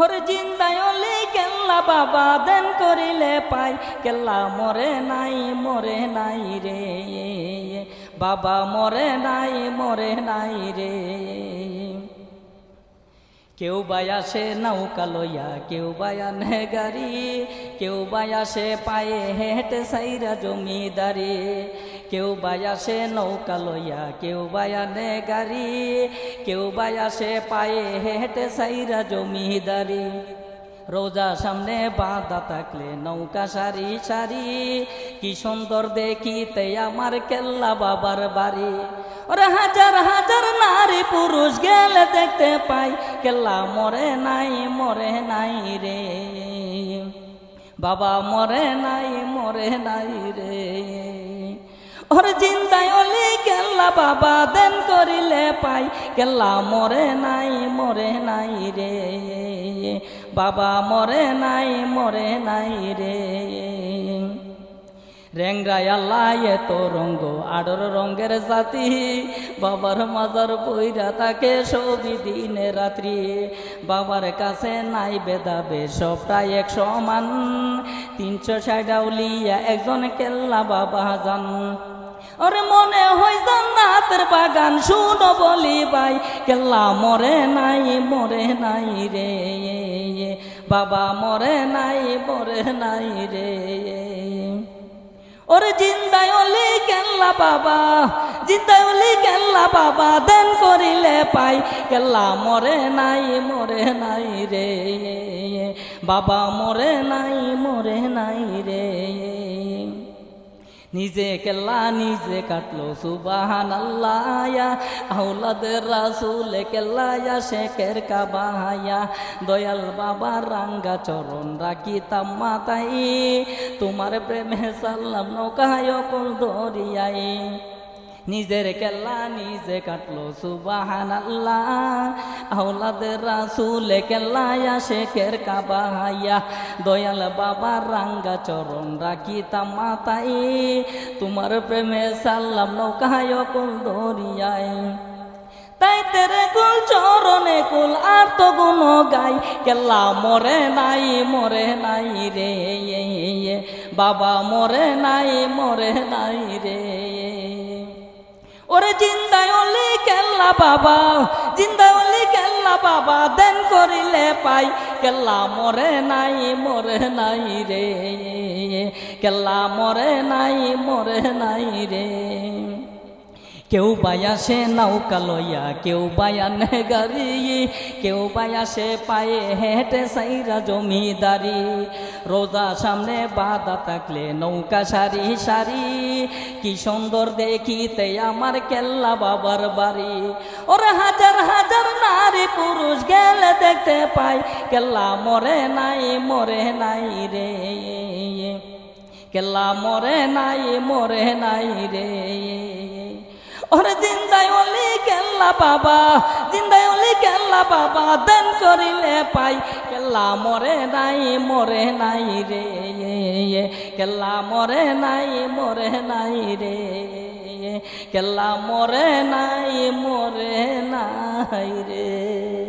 ওর জিন্দায় অলি কেল্লা বাবা দেন করিলে পাই। কেল্লা মরে নাই মরে নাই রে। বাবা মরে নাই মরে নাই রে। কেউ বাই আসে নৌকা লইয়া, কেউ বাই আনে গাড়ি। কেউ বাই আসে পায়ে হেঁটে সাইরা জমিদারি। কেউ বাই আসে নৌকা লইয়া, কেউ বাই আনে গাড়ি, কেউ বাই আসে পায়ে হেঁটে সাইরা জমিদারি। রোজা সামনে বাঁধা থাকলে নৌকা সারি সারি, কি সুন্দর দেখিতে আমার কেল্লা বাবার বাড়ি। ওরে হাজার হাজার নারী পুরুষ গেলে দেখতে পাই, কেল্লা মরে নাই মরে নাই রে। বাবা মরে নাই মরে নাই রে। ওর জিন্দায় অলি কেল্লা বাবা দেন করিলে পাই। কেল্লা মরে নাই মরে নাই রে। বাবা মরে নাই মরে নাই রে। রেংরাই আল্লাহ এত রঙ্গ, আডর রঙ্গের জাতি। বাবার মাজার বইরা তাকে সবই দিনে রাত্রি। বাবার কাছে নাই বেদাবে সবটাই এক সমান। তিনশো ষাটাউলিয়া একজন কেল্লা বাবা জান। ওরে মনে হয় জান্নাতের বাগান, শুনো বলি ভাই, কেল্লা মরে নাই মরে নাই রে। বাবা মরে নাই মরে নাই রে। ওরে জিন্দায় অলি কেল্লা বাবা, জিন্দায় অলি কেল্লা বাবা, দেন করিলে পাই। কেল্লা মরে নাই মরে নাই রে। বাবা মরে নাই মরে নাই রে। নিজে কেল্লা নিজে কাটলো সুবাহান আল্লাহয়া আউলাদের রাসুল কেল্লায়া শেখের কাবাহায়া দয়াল বাবা রাঙ্গা চরণ রাখি তাম্মা তাই তোমার প্রেমে সাল্লাম নৌকায় কল দরিয়াই নিজের কেল্লা নিজে কাটলো সুবাহান আল্লাহ আউলাদের রাসুলে কেল্লায়া শেখের কাবাহাইয়া দয়াল বাবা রাঙ্গা চরণ রাখি তামাতাই তোমার প্রেমে সাল্লাম নৌকায় কুল দরিয়ায়। তাই তেরে কুল চরণে কুল আর তো গুণ গাই কেল্লা মরে নাই মরে নাই রে। বাবা মরে নাই মরে নাই রে। ওরে জিন্দায় অলি কেল্লা বাবা, জিন্দায় অলি কেল্লা বাবা, দেন করিলে পাই। কেল্লা মরে নাই মরে নাই রে, কেল্লা মরে নাই মরে নাই রে। কেউ বায়াসে নৌকা লইয়া, কেউ বায়ানে গাড়ি কেউ বায়াসে পায়ে হেঁটে সাইরা জমিদারি। রোজা সামনে বাধা থাকলে নৌকা সারি সারি, কি সুন্দর দেখিতে আমার কেল্লা বাবার বাড়ি। ওরা হাজার হাজার নারী পুরুষ গেলে দেখতে পাই, কেল্লা মরে নাই মরে নাই রে। কেল্লা মরে নাই মরে নাই রে। ওরে জিন্দায় অলি কেল্লা বাবা, জিন্দায় অলি কেল্লা বাবা, দেন করিলে পাই। কেল্লা মরে নাই মরে নাই রে, কেল্লা মরে নাই মরে নাই রে, কেল্লা মরে নাই মরে নাই রে।